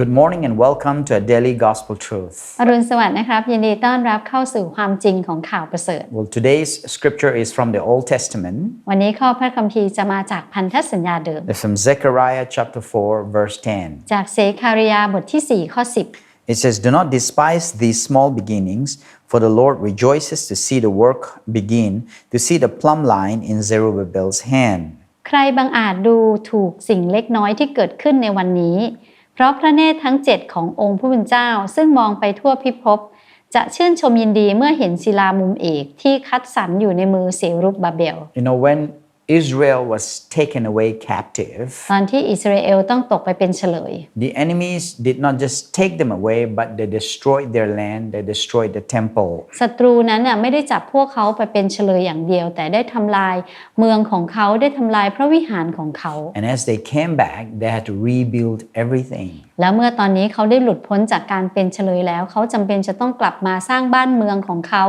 Good morning and welcome to a daily gospel truth. อรุณสวัสดิ์นะครับ ยินดีต้อนรับเข้าสู่ความจริงของข่าวประเสริฐ Well, today's scripture is from the Old Testament. วันนี้ข้อพระคัมภีร์จะมาจากพันธสัญญาเดิม It's from Zechariah chapter 4, verse 10. จากเสคาริยาบทที่ 4 ข้อ It says, Do not despise these small beginnings, for the Lord rejoices to see the work begin, to see the plumb line in Zerubbabel's hand. 10 ใครบางอาจดูถูกสิ่งเล็กน้อยที่เกิดขึ้นในวันนี้ เพราะพระเนตรทั้ง7ขององค์ผู้เป็นเจ้า ซึ่งมองไปทั่วพิภพจะชื่นชมยินดีเมื่อเห็นศิลามุมเอกที่คัดสรรอยู่ในมือเสรุบบาเบล You know, when Israel was taken away captive, ตอนที่อิสราเอลต้องตกไปเป็นเฉลย the enemies did not just take them away, but they destroyed their land, they destroyed the temple. ศัตรูนั้นน่ะไม่ได้จับพวกเขาไปเป็นเฉลยอย่างเดียว แต่ได้ทำลายเมืองของเขาได้ทำลายพระวิหารของเขา And as they came back, they had to rebuild everything. แล้วเมื่อตอนนี้เขาได้หลุดพ้นจากการเป็นเฉลยแล้ว เขาจำเป็นจะต้องกลับมาสร้างบ้านเมืองของเขา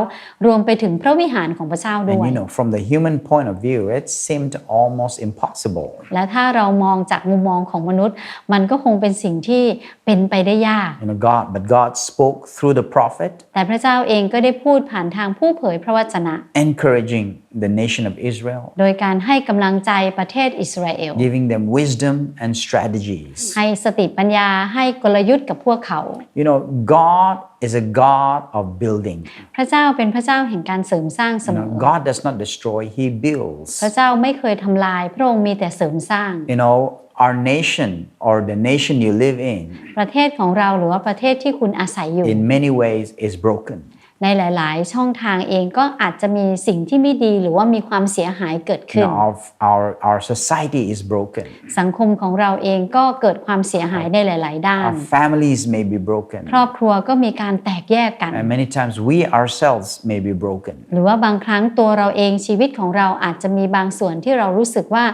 รวมไปถึงพระวิหารของพระเจ้าด้ And วย you know, from the human point of view, it seemed almost impossible. และถ้าเรามองจากมุมมองของมนุษย์ มันก็คงเป็นสิ่งที่เป็นไปได้ยาก You know, God, but God spoke through the prophet, แต่พระเจ้าเองก็ได้พูดผ่านทางผู้เผยพระวจนะ encouraging the nation of Israel, โดยการให้กำลังใจประเทศอิสราเอล giving them wisdom and strategies. ให้สติปัญญาให้กลยุทธ์กับพวกเขา You know, God is a God of building. พระเจ้าเป็นพระเจ้าแห่งการเสริมสร้างเส You ม know, อ God does not destroy, He builds. พระเจ้าไม่เคยทำลาย พระองค์มีแต่เสริมสร้าง You know, our nation or the nation you live in, ประเทศของเราหรือว่าประเทศที่คุณอาศัยอยู่ in many ways, is broken. ในหลาย ๆ ช่องทางเองก็อาจจะมีสิ่งที่ไม่ดีหรือว่ามีความเสียหายเกิด You ขึ้น know, our, our, our society is broken. สังคมของเราเองก็เกิดความเสียหายในหลาย ๆ ด้าน Our families may be broken. ครอบครัวก็มีการแตกแยกกัน And many times we ourselves may be broken. หรือว่าบางครั้งตัวเราเองชีวิตของเราอาจจะมีบางส่วนที่เรารู้สึกว่า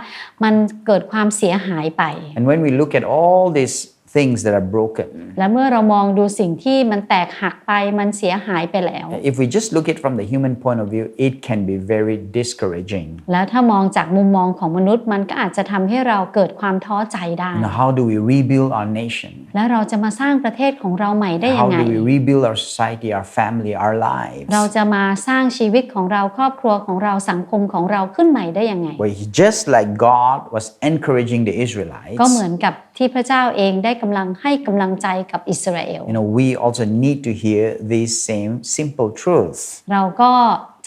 มันเกิดความเสียหายไป And when we look at all these things that are broken, และเมื่อเรามองดูสิ่งที่มันแตกหักไปมันเสียหายไปแล้ว if we just look at it from the human point of view, it can be very discouraging. แล้วถ้ามองจากมุมมองของมนุษย์มันก็อาจจะทำให้เราเกิดความท้อใจได้ Now, how do we rebuild our nation? แล้วเราจะมาสร้างประเทศของเราใหม่ได้ยั How งไง do we rebuild our society, our family, our lives? เราจะมาสร้างชีวิตของเราครอบครัวของเราสังคมของเราขึ้นใหม่ได้ยังไง Well, just like God was encouraging the Israelites, ก็เหมือนกับที่พระเจ้าเองได้กำลังให้กำลังใจกับอิสราเอล you know, we also need to hear these same simple truths. เราก็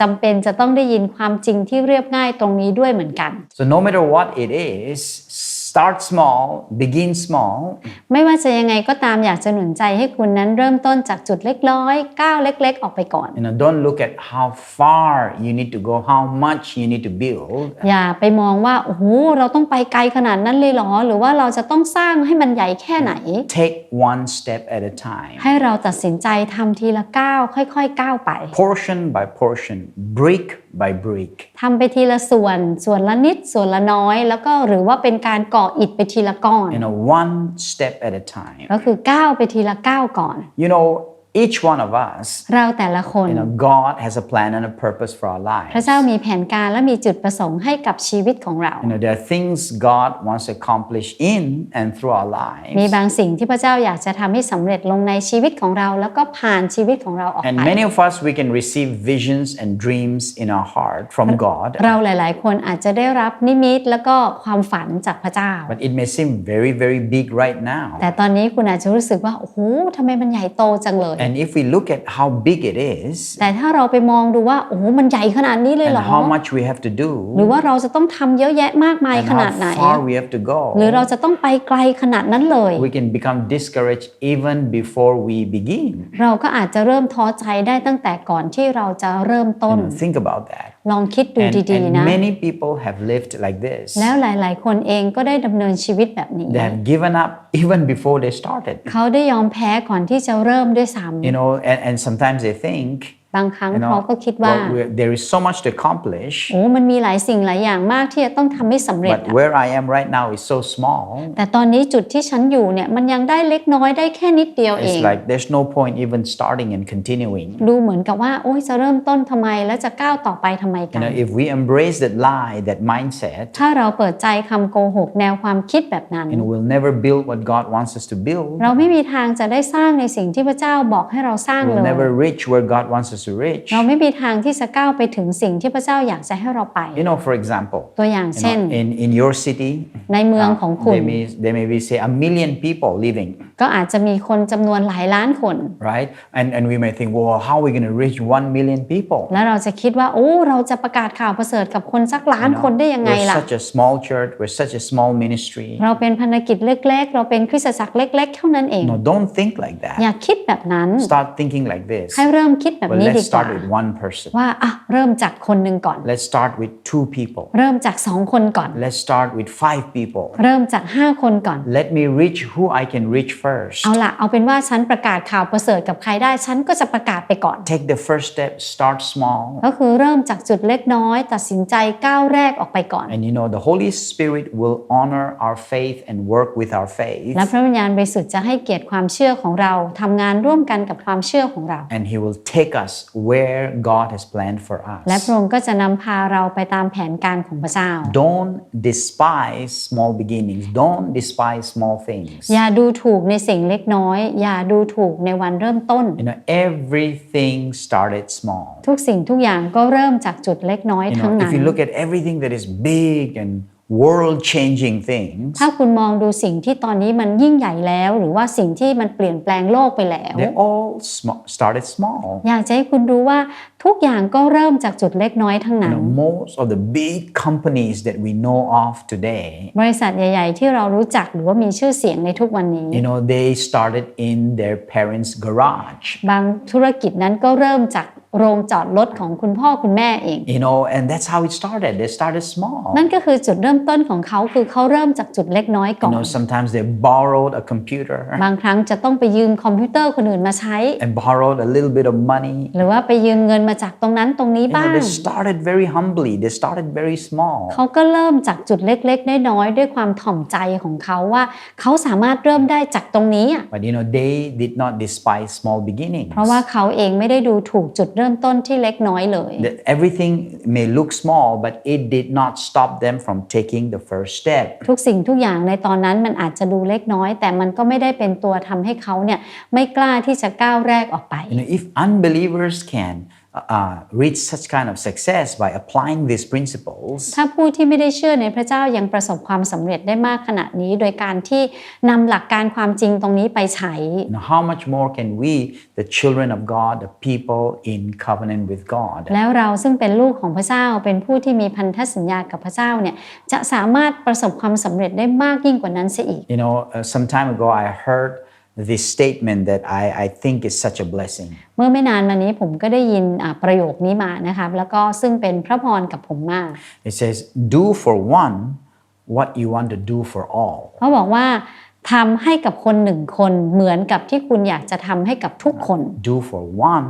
จำเป็นจะต้องได้ยินความจริงที่เรียบง่ายตรงนี้ด้วยเหมือนกัน So, no matter what it is, start small, begin small, ไม่ว่าจะยังไงก็ตามอยากจะหนุนใจให้คุณนั้นเริ่มต้นจากจุดเล็กน้อยก้าวเล็ก ๆ ออกไปก่อน You know, don't look at how far you need to go, how much you need to build. อย่าไปมองว่าโอ้โหเราต้องไปไกลขนาดนั้นเลยเหรอ หรือว่าเราจะต้องสร้างให้มันใหญ่แค่ไหน Take one step at a time, ให้เราตัดสินใจทำทีละก้าวค่อย ๆ ก้าวไป portion by portion, brick by brick. ทำไปทีละส่วนส่วนละนิดส่วนละน้อย แล้วก็หรือว่าเป็นการก่ออิฐไปทีละก้อน You know, one step at a time. ก็คือก้าวไปทีละก้าวก่อน You know, each one of us, เราแต่ละคน you know, God has a plan and a purpose for our พระ lives. เจ้ามีแผนการและมีจุดประสงค์ให้กับชีวิตของเรา You know, there are things God wants to accomplish in and through our มี lives. บางสิ่งที่พระเจ้าอยากจะทำให้สำเร็จลงในชีวิตของเรา แล้วก็ผ่านชีวิตของเราออก And ไป many of us, we can receive visions and dreams in our heart from God. เราหลาย ๆ คนอาจจะได้รับนิมิตแล้วก็ความฝันจากพระเจ้า But it may seem very, very big right now. แต่ตอนนี้คุณอาจจะรู้สึกว่าโอ้โหทำไมมันใหญ่โตจังเลย And if we look at how big it is แต่ถ้าเราไปมองดูว่า โอ้โห มันใหญ่ขนาดนี้เลย and เหรอ how much we have to หรือ do ว่าเราจะต้องทำเยอะแยะมากมาย and ขนาดไหน how far we have to หรือเรา go, จะต้องไปไกลขนาดนั้นเลย we can become discouraged even before we begin. เราก็อาจจะเริ่มท้อใจได้ตั้งแต่ก่อนที่เราจะเริ่มต้น You know, think about that. ลองคิดดู And, ดี and ๆนะ many people have lived like this. แล้วหลาย ๆ คนเองก็ได้ดำเนินชีวิตแบบนี้ They have given up even before they started. เขาได้ยอมแพ้ก่อนที่จะเริ่มด้วยซ้ You know, and, and sometimes they think บางครั้ง You know, เขาก็คิดว่า well, we're- there is so much to accomplish, โอ้มันมีหลายสิ่งหลายอย่างมากที่จะต้องทำให้สำเร็จ but อะ where I am right now is so small. แต่ตอนนี้จุดที่ฉันอยู่เนี่ยมันยังได้เล็กน้อยได้แค่นิดเดียวเอง It's like there's no point even starting and continuing. ดูเหมือนกับว่าโอ้ยจะเริ่มต้นทำไมแล้วจะก้าวต่อไปทำไมกั You น know, if we embrace that lie, that mindset, ถ้าเราเปิดใจคำโกหกแนวความคิดแบบนั้น you know, we'll never build what God wants us to build. เราไม่มีทางจะได้สร้างในสิ่งที่พระเจ้าบอกให้เราสร้างเล We'll ย never reach where God wants us to reach. เราไม่มีทางที่จะก้าวไปถึงสิ่งที่พระเจ้าอยากจะให้เราไป You know, for example, ตัวอย่าง you เช่น know, in, in your city, ในเมือง uh, ของคุณ there may, there may be, say, a million people living, ก็อาจจะมีคนจำนวนหลายล้านคน right? And, and we may think, well, how are we going to reach one million people? แล้วเราจะคิดว่าโอ้เราจะประกาศข่าวประเสริฐกับคนสักล้าน You know, คนได้ยังไง we're ล่ะ such a small church, we're such a small ministry. เราเป็นพันธกิจเล็ก ๆ เราเป็นคริสตจักรเล็ก ๆ เท่านั้นเอง No, don't think like that. อย่าคิดแบบนั้น Start thinking like this. ให้เริ่มคิดแบบ Well, นี้ดี let's กว่า start with one person. ว่าอะเริ่มจากคนหนึ่งก่อน Let's start with two people. เริ่มจากสองคนก่อน Let's start with five people. เริ่มจากห้าคนก่อน Let me reach who I can reach first. เอาล่ะเอาเป็นว่าฉันประกาศข่าวประเสริฐกับใครได้ ฉันก็จะประกาศไปก่อน Take the first step, start small. ก็คือเริ่มจากจุดเล็กน้อย ตัดสินใจก้าวแรกออกไปก่อน And you know, the Holy Spirit will honor our faith and work with our faith. และพระวิญญาณบริสุทธิ์จะให้เกียรติความเชื่อของเราทำงานร่วมกันกับความเชื่อของเรา And He will take us where God has planned for และพระ us. องค์ก็จะนำพาเราไปตามแผนการของพระเจ้า Don't despise small beginnings. Don't despise small things. อย่าดูถูกในสิ่งเล็กน้อย อย่าดูถูกในวันเริ่มต้น You know, everything started small. ทุกสิ่งทุกอย่างก็เริ่มจากจุดเล็กน้อย You ทั้ง know, นั้ if น you look at everything that is big and world changing things, ถ้าคุณมองดูสิ่งที่ตอนนี้มันยิ่งใหญ่แล้ว หรือว่าสิ่งที่มันเปลี่ยนแปลงโลกไปแล้ว they all sm- started small. อยากจะให้คุณรู้ว่าทุกอย่างก็เริ่มจากจุดเล็กน้อยทั้ง You นั้น know, most of the big companies that we know of today, บริษัทใหญ่ๆ ที่เรารู้จักหรือว่ามีชื่อเสียงในทุกวันนี้ you know, they started in their parents' garage. บางธุรกิจนั้นก็เริ่มจาก โรงจอดรถของคุณพ่อคุณแม่เอง You know, and that's how it started. They started small. นั่นก็คือจุดเริ่มต้นของเขาคือเขาเริ่มจากจุดเล็กน้อยก่อ You น know, sometimes they borrowed a computer บางครั้งจะต้องไปยืมคอมพิวเตอร์คนอื่นมาใช้ and borrowed a little bit of money. หรือว่าไปยืมเงินมาจากตรงนั้นตรงนี้ You บ้า know, ง they started very humbly. They started very small. เขาก็เริ่มจากจุดเล็กๆน้อยๆด้วยความถ่อมใจของเขาว่า เขาสามารถเริ่มได้จากตรงนี้อะ But you know, they did not despise small beginnings. เพราะว่าเขาเองไม่ได้ดูถูกจุดเริ่มต้นที่เล็กน้อยเลย That everything may look small, but it did not stop them from taking the first step. ทุกสิ่งทุกอย่างในตอนนั้นมันอาจจะดูเล็กน้อย แต่มันก็ไม่ได้เป็นตัวทำให้เขาเนี่ยไม่กล้าที่จะก้าวแรกออกไป You know, if unbelievers can uh, uh, reach such kind of success by applying these principles, ถ้าผู้ที่ไม่ได้เชื่อในพระเจ้ายังประสบความสำเร็จได้มากขนาดนี้ โดยการที่นำหลักการความจริงตรงนี้ไปใช้ you know, how much more can we, the children of God, the people in covenant with God, แล้วเราซึ่งเป็นลูกของพระเจ้าเป็นผู้ที่มีพันธสัญญากับพระเจ้าเนี่ยจะสามารถประสบความสำเร็จได้มากยิ่งกว่านั้นเสียอีก You know, uh, some time ago I heard this statement that I, I think is such a blessing. เมื่อไม่นานมานี้ผมก็ได้ยินอ่าประโยคนี้มานะครับแล้วก็ซึ่งเป็นพระพรกับผมมาก It says, Do for one what you want to do for all. เขาบอกว่าทำให้กับคนหนึ่งคนเหมือนกับที่คุณอยากจะทำให้กับทุกคน Do for one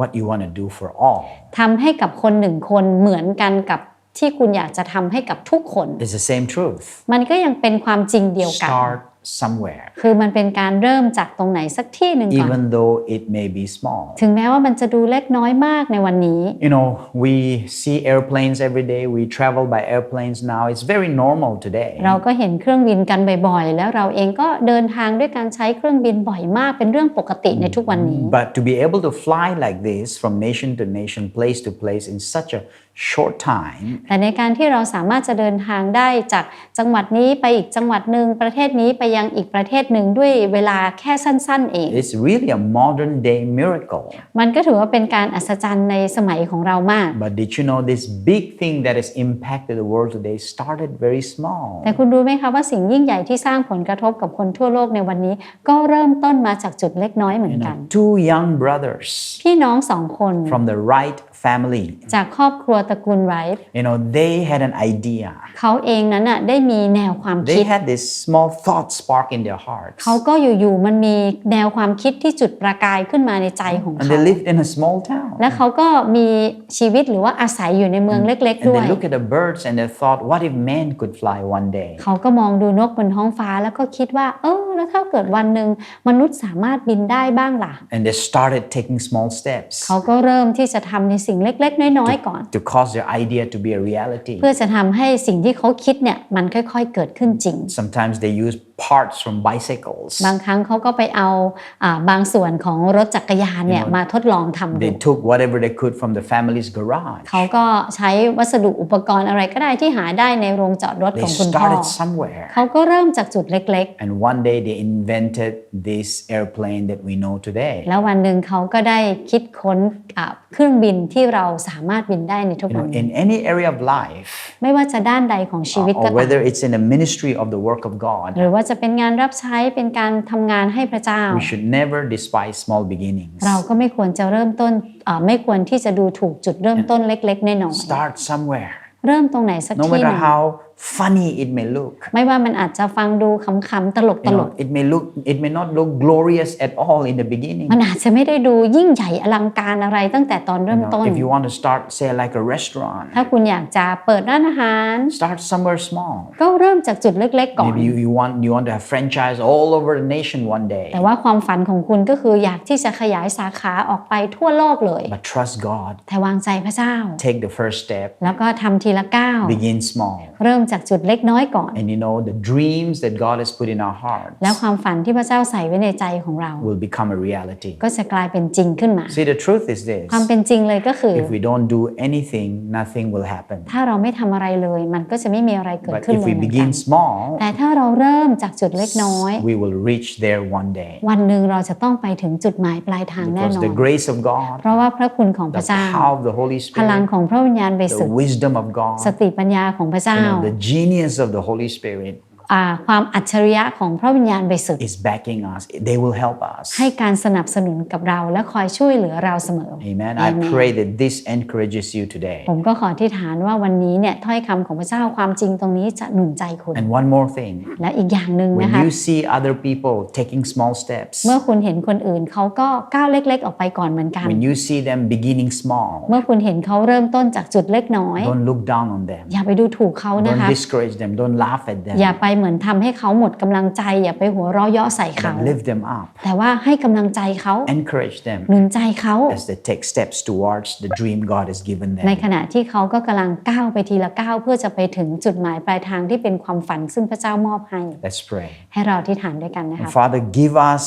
what you want to do for all. ทำให้กับคนหนึ่งคนเหมือนกันกับที่คุณอยากจะทำให้กับทุกคน It's the same truth. มันก็ยังเป็นความจริงเดียวกัน Start somewhere, คือมันเป็นการเริ่มจากตรงไหนสักที่หนึ่งก่อน even though it may be small. ถึงแม้ว่ามันจะดูเล็กน้อยมากในวันนี้ You know, we see airplanes every day, we travel by airplanes now. It's very normal today. เราก็เห็นเครื่องบินกันบ่อยๆ แล้วเราเองก็เดินทางด้วยการใช้เครื่องบินบ่อยมากเป็นเรื่องปกติในทุกวันนี้ But to be able to fly like this from nation to nation, place to place in such a short time, แต่ในการที่เราสามารถจะเดินทางได้จากจังหวัดนี้ไปอีกจังหวัดหนึ่งประเทศนี้ไปยังอีกประเทศหนึ่งด้วยเวลาแค่สั้นๆเอง it's really a modern day miracle. มันก็ถือว่าเป็นการอัศจรรย์ในสมัยของเรามาก But did you know this big thing that has impacted the world today started very small? แต่คุณรู้ไหมคะว่าสิ่งยิ่งใหญ่ที่สร้างผลกระทบกับคนทั่วโลกในวันนี้ ก็เริ่มต้นมาจากจุดเล็กน้อยเหมือน You กัน know, two young brothers พี่น้องสองคน from the Wright family, จากครอบครัวตระกูลไรท์ you know, they had an idea. เขาเองนั้นน่ะได้มีแนวความคิ They ด had this small thought spark in their hearts. เขาก็อยู่ๆมันมีแนวความคิดที่จุดประกายขึ้นมาในใจของ And เขา they lived in a small town. และเขาก็มีชีวิตหรือว่าอาศัยอยู่ในเมืองเล็กๆ And ด้วย they look at the birds and they thought, what if man could fly one day? เขาก็มองดูนกบนท้องฟ้าแล้วก็คิดว่าเออ แล้วถ้าเกิดวันหนึ่งมนุษย์สามารถบินได้บ้างล่ะ And they started taking small steps เขาก็เริ่มที่จะทำในสิ่งเล็ก ๆ น้อย ๆ ก่อน to cause their idea to be a reality. เพื่อจะทำให้สิ่งที่เขาคิดเนี่ยมันค่อย ๆ เกิดขึ้นจริง Sometimes they use parts from bicycles. บางครั้งเขาก็ไปเอาอาบางส่วนของรถจักรยานเนี่ยมาทดลองทำดู They took whatever they could from the family's garage. เขาก็ใช้วัสดุอุปกรณ์อะไรก็ได้ที่หาได้ในโรงจอดรถ They ของคุณพ่อ started somewhere. เขาก็เริ่มจากจุดเล็ก And one day they invented this airplane that we know today. ๆแล้ววันหนึ่งเขาก็ได้คิดค้นอ่าเครื่องบินที่เราสามารถบินได้ในทุก You วัน know, นี้ in any area of life, ไม่ว่าจะด้านใดของชีวิตก็ or ตาม whether it's in the ministry of the work of God, หรือว่าจะเป็นงานรับใช้เป็นการทำงานให้พระเจ้า we should never despise small beginnings. เราก็ไม่ควรจะเริ่มต้นอ่าไม่ควรที่จะดูถูกจุดเริ่มต้นเล็กๆน้อย Start somewhere. ๆเริ่มตรงไหนสัก No ที่ห matter นึ่ง how funny it may look. ไม่ว่ามันอาจจะฟังดูขำๆตลก You ๆ know, it may look, it may not look glorious at all in the beginning. มันอาจจะไม่ได้ดูยิ่งใหญ่อลังการอะไรตั้งแต่ตอนเริ่ You ม know, ต้น if you want to start, say, like a restaurant, ถ้าคุณอยากจะเปิดร้านอาหาร start somewhere small. ก็เริ่มจากจุดเล็กๆก่อน Maybe you, you want you want to have franchise all over the nation one day. แต่ว่าความฝันของคุณก็คืออยากที่จะขยายสาขาออกไปทั่วโลกเลย But trust God. แต่วางใจพระเจ้า Take the first step. แล้วก็ทำทีละก้าว Begin small. เริ่มจากจุดเล็กน้อยก่อน And you know, the dreams that God has put in our hearts แล้วความฝันที่พระเจ้าใส่ไว้ในใจของเรา will become a reality. ก็จะกลายเป็นจริงขึ้นมา See, the truth is this ความเป็นจริงเลยก็คือ if we don't do anything, nothing will happen. ถ้าเราไม่ทำอะไรเลย มันก็จะไม่มีอะไรเกิด But ขึ้น if เลย we เหมือนกัน begin small, แต่ถ้าเราเริ่มจากจุดเล็กน้อย we will reach there one day. วันหนึ่งเราจะต้องไปถึงจุดหมายปลายทางแน่ Because นอน the grace of God, เพราะว่าพระคุณของพ the ระเจ้า power of the Holy พลัง Spirit, ของพระวิญญาณบริสุท the ธิ์ wisdom of God, สติปัญญาของพระเจ้า you know, the genius of the Holy Spirit ความอัจฉริยะของพระวิญญาณบริสุทธิ์ is backing us. They will help us. ให้การสนับสนุนกับเราและคอยช่วยเหลือเราเสมอ Amen. Amen. I pray that this encourages you today. ผมก็ขอที่ฐานว่าวันนี้เนี่ยถ้อยคำของพระเจ้าความจริงตรงนี้จะหนุนใจคุณ And one more thing และอีกอย่างหนึ่ง when นะคะ you see other people taking small steps, เมื่อคุณเห็นคนอื่นเขาก็ก้าวเล็ก ๆ ออกไปก่อนเหมือนกัน when you see them beginning small, เมื่อคุณเห็นเขาเริ่มต้นจากจุดเล็กน้อย don't look down on them. อย่าไปดูถูกเขานะคะ Don't discourage them. Don't laugh at อย่า them. ไปเหมือนทำให้เขาหมดกำลังใจ อย่าไปหัวเราะเยาะใส่เขา But lift them up. แต่ว่าให้กำลังใจเขา Encourage ห them นุนใจเขา as they take steps towards the dream God has given ใน them. ขณะที่เขาก็กำลังก้าวไปทีละก้าวเพื่อจะไปถึงจุดหมายปลายทางที่เป็นความฝันซึ่งพระเจ้ามอบให้ Let's pray. ให้เราที่ฐานด้วยกันนะคะ Father, give us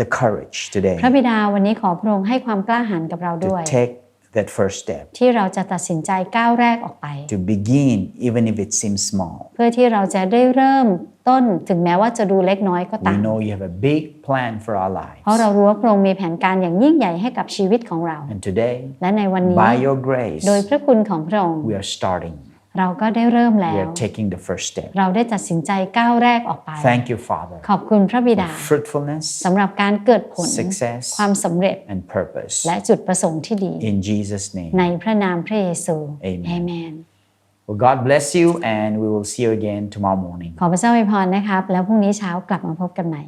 the courage today พระบิดาวันนี้ขอพระองค์ให้ความกล้าหาญกับเราด้วย to take that first step, ที่เราจะตัดสินใจก้าวแรกออกไป to begin even if it seems small. เพื่อที่เราจะได้เริ่มต้นถึงแม้ว่าจะดูเล็กน้อยก็ We ตาม know you have a big plan for our เพราะ lives. เรารู้ว่าพระองค์มีแผนการอย่างยิ่งใหญ่ให้กับชีวิตของเรา And today, และในวันนี้ by your grace, โดยพระคุณของพระองค์ we are starting. เราก็ได้เริ่มแล้ We ว are taking the first step. เราได้ตัดสินใจก้าวแรกออกไป Thank you, Father, ขอบคุณพระบิดา for fruitfulness, สำหรับการเกิดผล success, ความสำเร็จ and purpose. และจุดประสงค์ที่ดี In Jesus' name. ในพระนามพระเยซู Amen เอเมน Well, God bless you, and we will see you again tomorrow morning. ขอพระเจ้าอวยพรนะครับ แล้วพรุ่งนี้เช้ากลับมาพบกันใหม่